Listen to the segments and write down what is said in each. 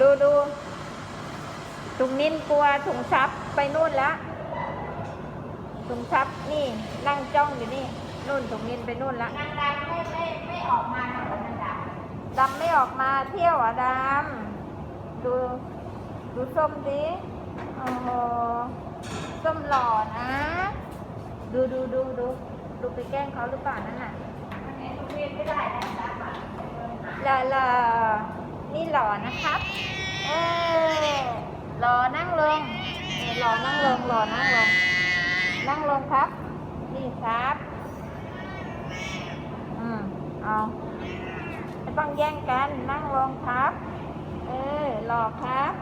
ดูดูถุงนินกลัวถุงซับไปนู่นแล้วถุงซับนี่นั่งจ้องอยู่นี่นู่นถุงนินไปนู่นละนางดำไม่ไม่ไม่ออกมานะนางดดำไม่ออกมาเที่ยวอะดำดูดูส้มดิโอ้โหส้มหล่อนะ ดูดูดูดูดูไปแกล้งเขาหรือเปล่านั่นน่ะำอันนี้ทุเรียนไม่ได้นางดำอะหล่อหล่อ นี่หล่อนะครับ เออหล่อนั่งลงนี่หล่อนั่งลงหล่อนั่งลง นั่งลงครับ นี่ครับ อืม เอาไม่ต้องแย่งกัน นั่งลงครับ เออหล่อครับ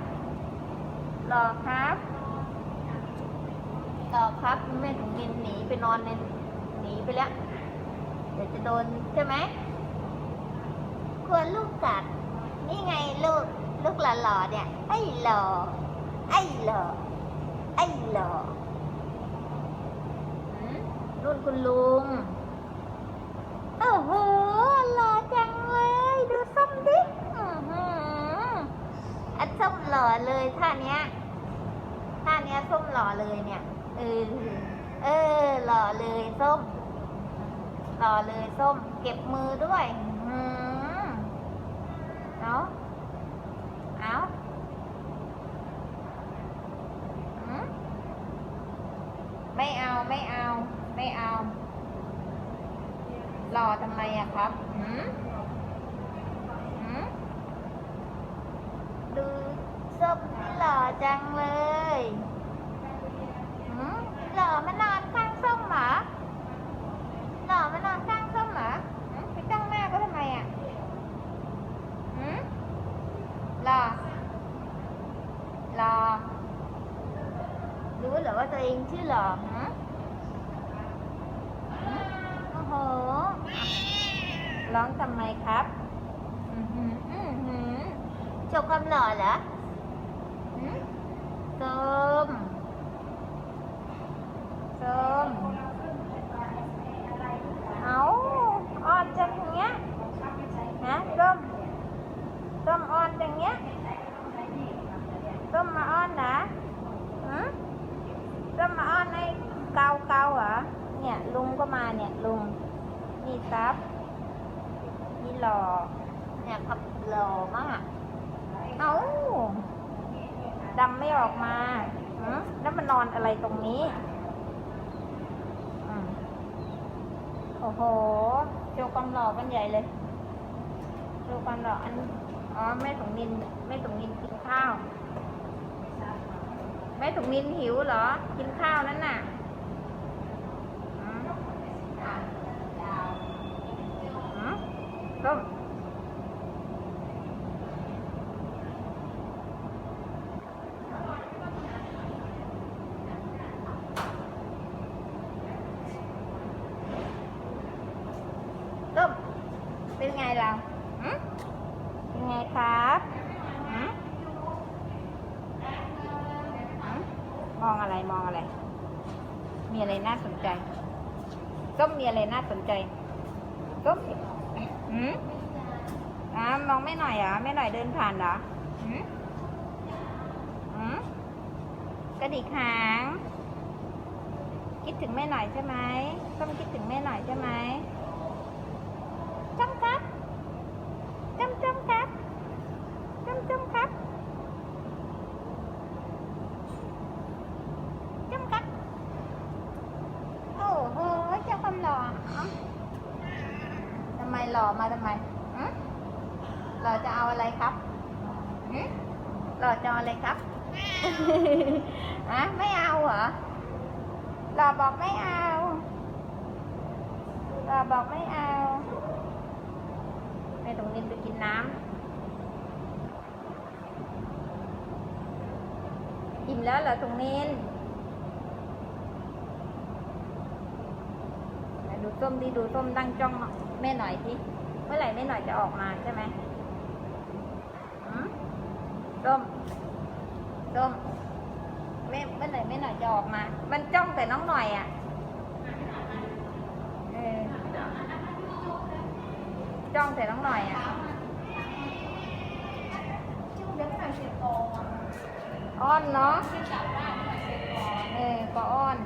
หล่อครับหล่อครับแม่ถุงมินหนีไปนอนในหนีไปแล้ว เดี๋ยวจะโดนใช่ไหมกลัวลูกกัด นี่ไงลูกลูกหล่อๆเนี่ย ไอ้หล่อไอ้หล่อไอ้หล่อรุ่นคุณลุงโอ้โหหล่อจังเลย ดูส้มดิอือหืออันส้มหล่อเลยท่าเนี้ยท่าเนี้ยส้มหล่อเลยเนี่ยเออเออหล่อเลยส้มหล่อเลยส้ม เก็บมือด้วยอืม เอาเอาไม่เอาไม่เอา ไม่เอาหล่อทำไมอะครับหืมหืมดูส้มนี่หล่อจังเลยหืมหล่อมานอนข้างส้มเหรอหล่อมานอนข้างส้มเหรอหืมไปจ้องหน้าก็ทำไมอะหืมหล่อหล่อรู้เหรอว่า ตัวเองชื่อหล่อหืมหืมโอ้โหร้องทำไมครับอือหืออือหือโชว์ความหล่อเหรอส้มส้มเอาอ่อนจังเงี้ยนะส้มส้มอ่อนจังเงี้ยส้มมาอ่อนนะหืมส้มมาอ่อนในเกาเกาๆเหรอ เนี่ยลุงก็ มาเนี่ยลุงนี่ครับนี่หล่อเนี่ยครับหล่อมาก เอาดำไม่ออกมาหืมแล้วมันนอนอะไรตรงนี้อโอ้โหโชว์ความหล่อกันใหญ่เลยโชว์ความหล่ออันอ๋อแม่ถุงนินแม่ถุงนินกินข้าว แม่ถุงนินหิวเหรอ กินข้าวนั่นน่ะอืมอืม ส้มต้มเป็นไงเราเป็นไงครับมองอะไรมองอะไร มีอะไรน่าสนใจต้มมีอะไรน่าสนใจต้ม หืมอ่ามองไม่หน่อยเหรอไม่หน่อยเดินผ่านเหรอหืมหืมกระดิกหาง คิดถึงแม่หน่อยใช่ไหมต้องคิดถึงแม่หน่อยใช่ไหมจำครับจำจำครับจำจำครับจำครับ โอ้โหเจ้าความหล่อเอ้าทำไมห ล่อมาทำไมหล่อจะเอาอะไรครับหล่อจะเอาอะไรครับอะไม่เอาเหรอหล่อบอกไม่เอาหล่อบอกไม่เอาแม่ตรงนินไปกินน้ำอิ่มแล้วเหรอตรงนิ ส้มดีดูส้มตั้งจ้องแม่หน่อยที่เมื่อไหร่แม่หน่อยจะออกมาใช่ไหมส้มส้มแม่เมื่อไหร่แม่หน่อยจะออกมา มันจ้องแต่น้องหน่อยอะจ้องแต่น้องหน่อยอะอ้อนเนาะเออก็อ้อน